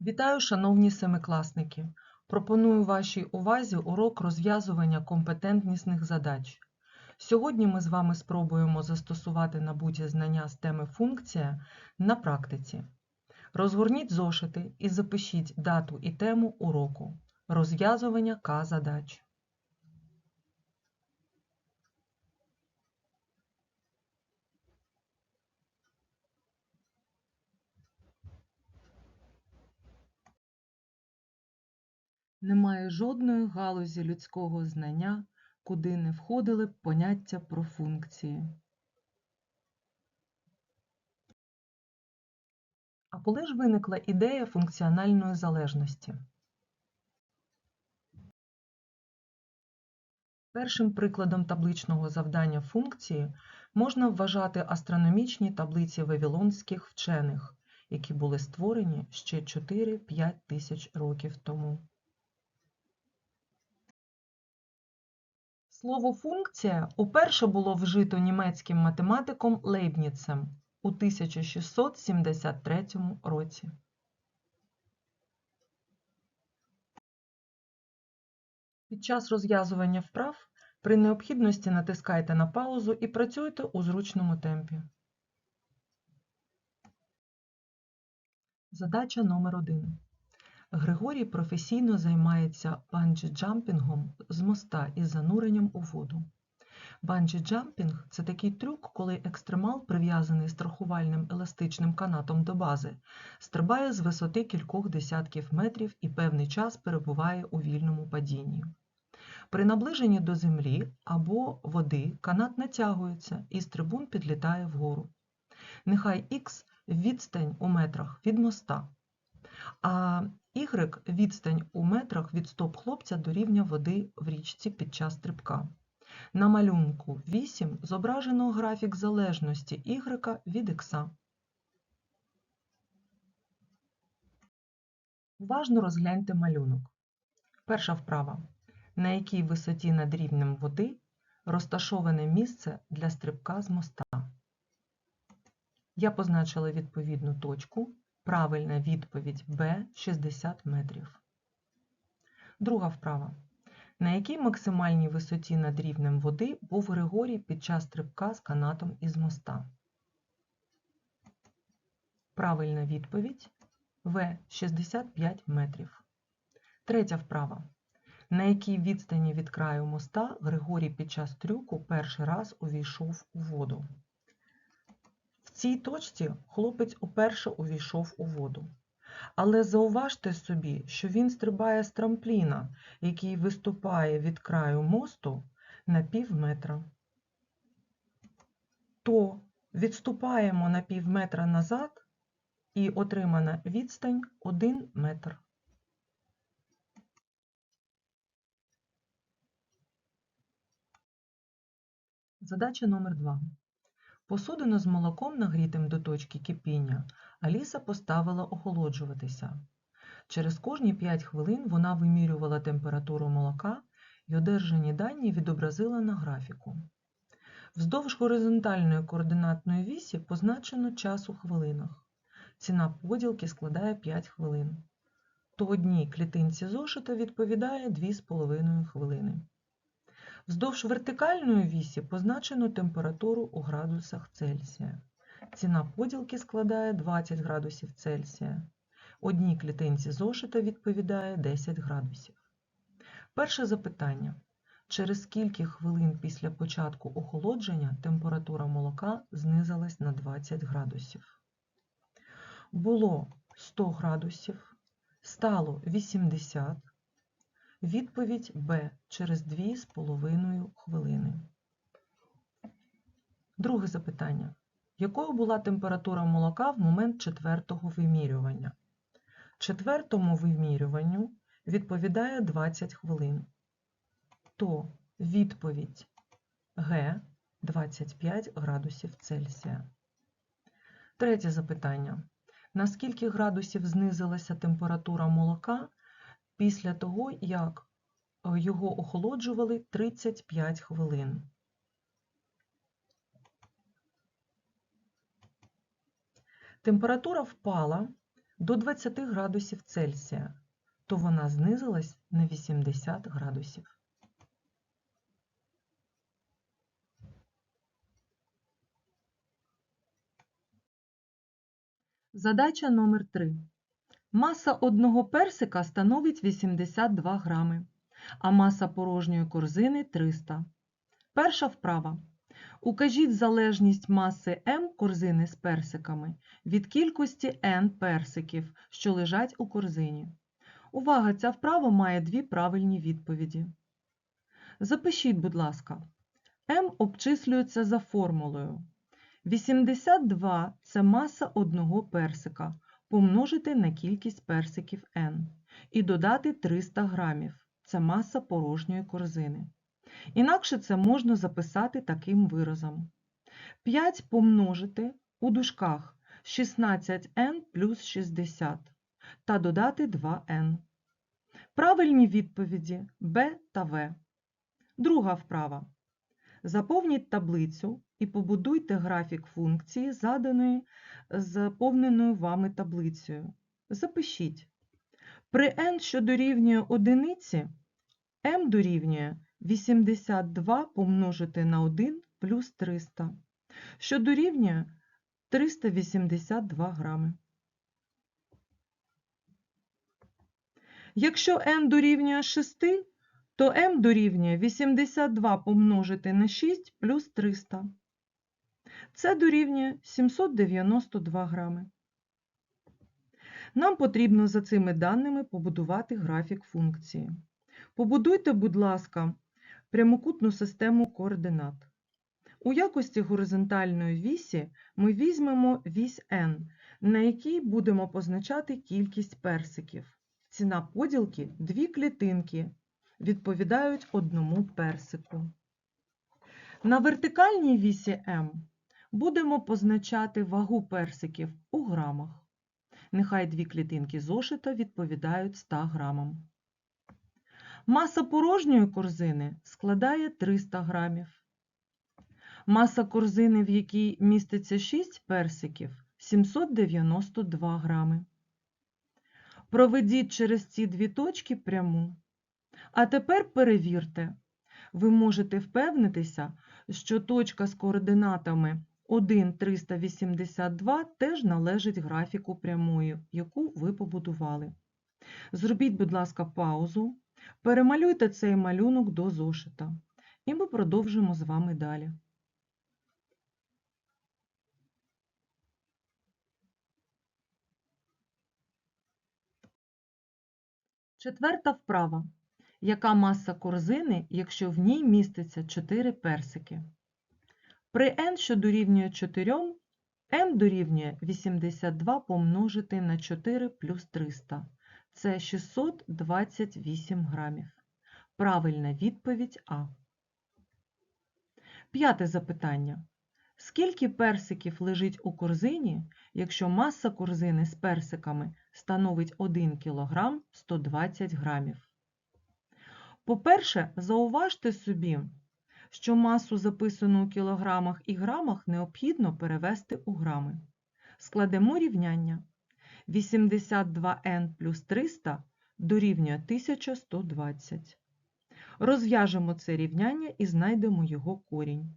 Вітаю, шановні семикласники! Пропоную вашій увазі урок розв'язування компетентнісних задач. Сьогодні ми з вами спробуємо застосувати набуті знання з теми функція на практиці. Розгорніть зошити і запишіть дату і тему уроку. Розв'язування К-задач. Немає жодної галузі людського знання, куди не входили б поняття про функції. А коли ж виникла ідея функціональної залежності? Першим прикладом табличного завдання функції можна вважати астрономічні таблиці вавилонських вчених, які були створені ще 4-5 тисяч років тому. Слово функція уперше було вжито німецьким математиком Лейбніцем у 1673 році. Під час розв'язування вправ при необхідності натискайте на паузу і працюйте у зручному темпі. Задача номер 1. Григорій професійно займається банджі-джампінгом з моста із зануренням у воду. Банджі-джампінг – це такий трюк, коли екстремал, прив'язаний страхувальним еластичним канатом до бази, стрибає з висоти кількох десятків метрів і певний час перебуває у вільному падінні. При наближенні до землі або води канат натягується і стрибун підлітає вгору. Нехай х відстань у метрах від моста, а y – відстань у метрах від стоп хлопця до рівня води в річці під час стрибка. На малюнку 8 зображено графік залежності y від x. Уважно розгляньте малюнок. Перша вправа. На якій висоті над рівнем води розташоване місце для стрибка з моста. Я позначила відповідну точку. Правильна відповідь Б 60 метрів. Друга вправа. На якій максимальній висоті над рівнем води був Григорій під час стрибка з канатом із моста? Правильна відповідь В 65 метрів. Третя вправа. На якій відстані від краю моста Григорій під час трюку перший раз увійшов у воду? Цій точці хлопець уперше увійшов у воду. Але зауважте собі, що він стрибає з трампліна, який виступає від краю мосту на пів метра. То відступаємо на пів метра назад і отримана відстань 1 метр. Задача номер 2. Посудину з молоком, нагрітим до точки кипіння, Аліса поставила охолоджуватися. Через кожні 5 хвилин вона вимірювала температуру молока і одержані дані відобразила на графіку. Вздовж горизонтальної координатної вісі позначено час у хвилинах. Ціна поділки складає 5 хвилин. То одній клітинці зошита відповідає 2,5 хвилини. Вздовж вертикальної вісі позначено температуру у градусах Цельсія. Ціна поділки складає 20 градусів Цельсія. Одній клітинці зошита відповідає 10 градусів. Перше запитання. Через скільки хвилин після початку охолодження температура молока знизилась на 20 градусів? Було 100 градусів, стало 80 Відповідь Б через 2,5 хвилини. Друге запитання. Якою була температура молока в момент четвертого вимірювання? Четвертому вимірюванню відповідає 20 хвилин. То відповідь Г 25 градусів Цельсія. Третє запитання. На скільки градусів знизилася температура молока після того, як е, його охолоджували 35 хвилин. Температура впала до 20 градусів Цельсія, то вона знизилась на 80 градусів. Задача номер 3. Маса одного персика становить 82 грами, а маса порожньої корзини 300. Перша вправа. Укажіть залежність маси М корзини з персиками від кількості N персиків, що лежать у корзині. Увага! Ця вправа має дві правильні відповіді. Запишіть, будь ласка, М обчислюється за формулою. 82 – це маса одного персика помножити на кількість персиків N і додати 300 грамів – це маса порожньої корзини. Інакше це можна записати таким виразом. 5 помножити у дужках 16n плюс 60 та додати 2n. Правильні відповіді Б та В. Друга вправа. Заповніть таблицю і побудуйте графік функції, заданої заповненою вами таблицею. Запишіть. При n, що дорівнює одиниці, m дорівнює 82 помножити на 1 плюс 300, що дорівнює 382 грами. Якщо n дорівнює 6, то m дорівнює 82 помножити на 6 плюс 300. Це дорівнює 792 грами. Нам потрібно за цими даними побудувати графік функції. Побудуйте, будь ласка, прямокутну систему координат. У якості горизонтальної вісі ми візьмемо вісь n, на якій будемо позначати кількість персиків. Ціна поділки – дві клітинки, відповідають одному персику. На вертикальній вісі m будемо позначати вагу персиків у грамах. Нехай дві клітинки зошита відповідають 100 грамам. Маса порожньої корзини складає 300 грамів. Маса корзини, в якій міститься 6 персиків, 792 грами. Проведіть через ці дві точки пряму. А тепер перевірте. Ви можете впевнитися, що точка з координатами 1, 382 теж належить графіку прямої, яку ви побудували. Зробіть, будь ласка, паузу, перемалюйте цей малюнок до зошита, і ми продовжимо з вами далі. Четверта вправа. Яка маса корзини, якщо в ній міститься 4 персики? При n, що дорівнює 4, m дорівнює 82 помножити на 4 плюс 300. Це 628 грамів. Правильна відповідь А. П'яте запитання. Скільки персиків лежить у корзині, якщо маса корзини з персиками становить 1 кг 120 грамів? По-перше, зауважте собі, що масу, записану у кілограмах і грамах, необхідно перевести у грами. Складемо рівняння. 82n плюс 300 дорівнює 1120. Розв'яжемо це рівняння і знайдемо його корінь.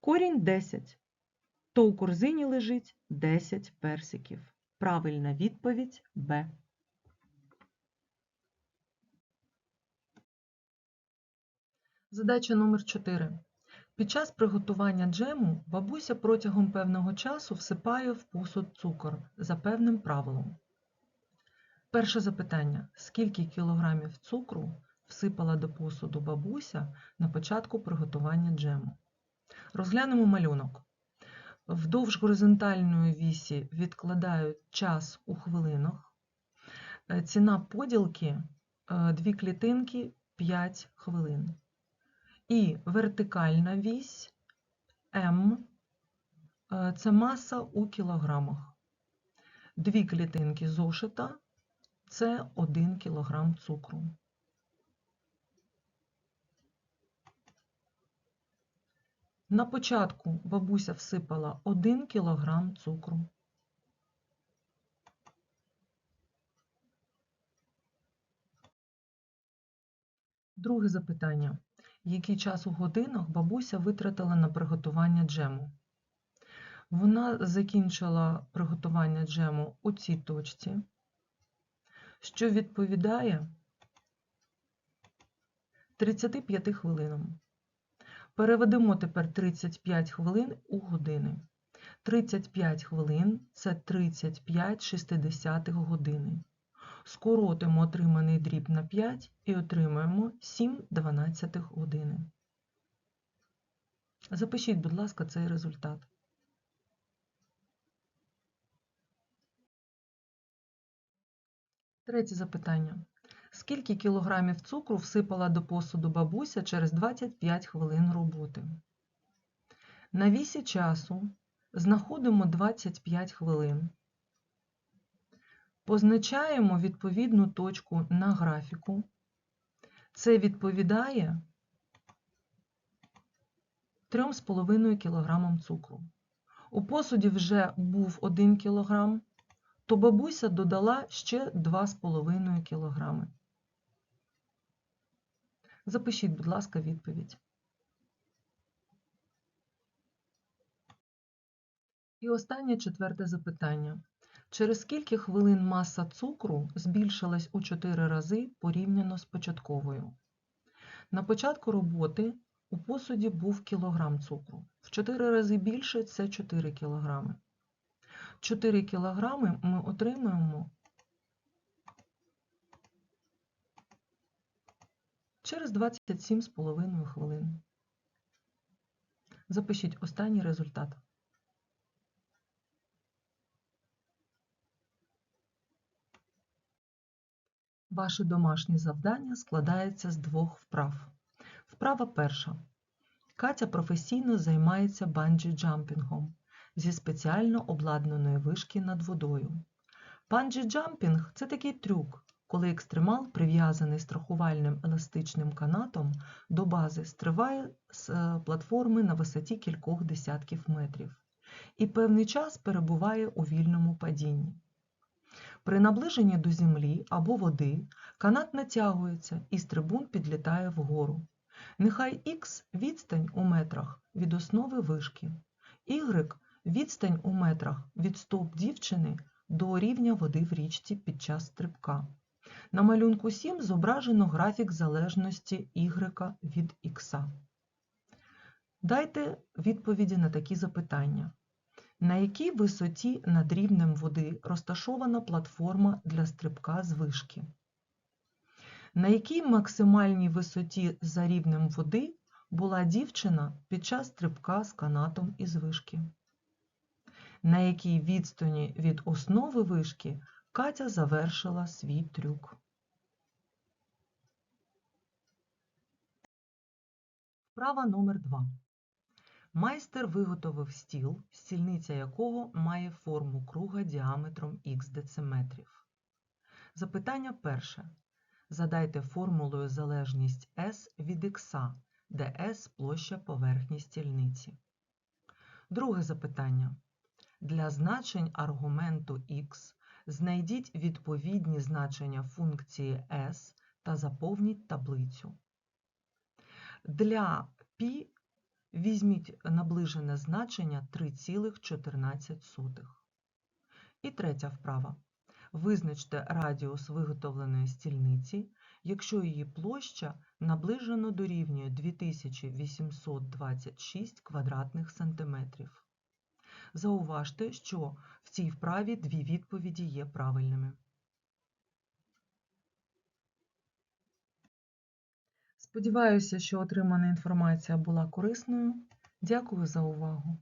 Корінь 10. То у корзині лежить 10 персиків. Правильна відповідь Б. Задача номер 4. Під час приготування джему бабуся протягом певного часу всипає в посуд цукор за певним правилом. Перше запитання. Скільки кілограмів цукру всипала до посуду бабуся на початку приготування джему? Розглянемо малюнок. Вдовж горизонтальної вісі відкладають час у хвилинах. Е, Ціна поділки е, дві клітинки 5 хвилин і вертикальна вісь М е, це маса у кілограмах. Дві клітинки зошита це 1 кілограм цукру. На початку бабуся всипала 1 кілограм цукру. Друге запитання. Який час у годинах бабуся витратила на приготування джему? Вона закінчила приготування джему у цій точці, що відповідає 35 хвилинам. Переведемо тепер 35 хвилин у години. 35 хвилин це 35 шістдесятих години. Скоротимо отриманий дріб на 5 і отримаємо 7 дванадцятих години. Запишіть, будь ласка, цей результат. Третє запитання. Скільки кілограмів цукру всипала до посуду бабуся через 25 хвилин роботи? На вісі часу знаходимо 25 хвилин. Позначаємо відповідну точку на графіку. Це відповідає 3,5 кг цукру. У посуді вже був 1 кг, то бабуся додала ще 2,5 кг. Запишіть, будь ласка, відповідь. І останнє четверте запитання. Через скільки хвилин маса цукру збільшилась у 4 рази порівняно з початковою? На початку роботи у посуді був кілограм цукру. В 4 рази більше це 4 кілограми. 4 кілограми ми отримаємо через 27,5 хвилин. Запишіть останній результат. Ваше домашнє завдання складається з двох вправ. Вправа перша. Катя професійно займається банджі-джампінгом зі спеціально обладнаної вишки над водою. Банджі-джампінг – це такий трюк, коли екстремал, прив'язаний страхувальним еластичним канатом до бази, стриває з е, платформи на висоті кількох десятків метрів і певний час перебуває у вільному падінні. При наближенні до землі або води канат натягується і з трибун підлітає вгору. Нехай Х відстань у метрах від основи вишки, Y відстань у метрах від стоп дівчини до рівня води в річці під час стрибка. На малюнку 7 зображено графік залежності Y від Х. Дайте відповіді на такі запитання. На якій висоті над рівнем води розташована платформа для стрибка з вишки? На якій максимальній висоті за рівнем води була дівчина під час стрибка з канатом із вишки? На якій відстані від основи вишки Катя завершила свій трюк? Вправа номер 2. Майстер виготовив стіл, стільниця якого має форму круга діаметром х дециметрів. Запитання перше. Задайте формулою залежність S від х, де S – площа поверхні стільниці. Друге запитання. Для значень аргументу х знайдіть відповідні значення функції S та заповніть таблицю. Для π Візьміть наближене значення 3,14. І третя вправа. Визначте радіус виготовленої стільниці, якщо її площа наближено дорівнює 2826 квадратних сантиметрів. Зауважте, що в цій вправі дві відповіді є правильними. Сподіваюся, що отримана інформація була корисною. Дякую за увагу!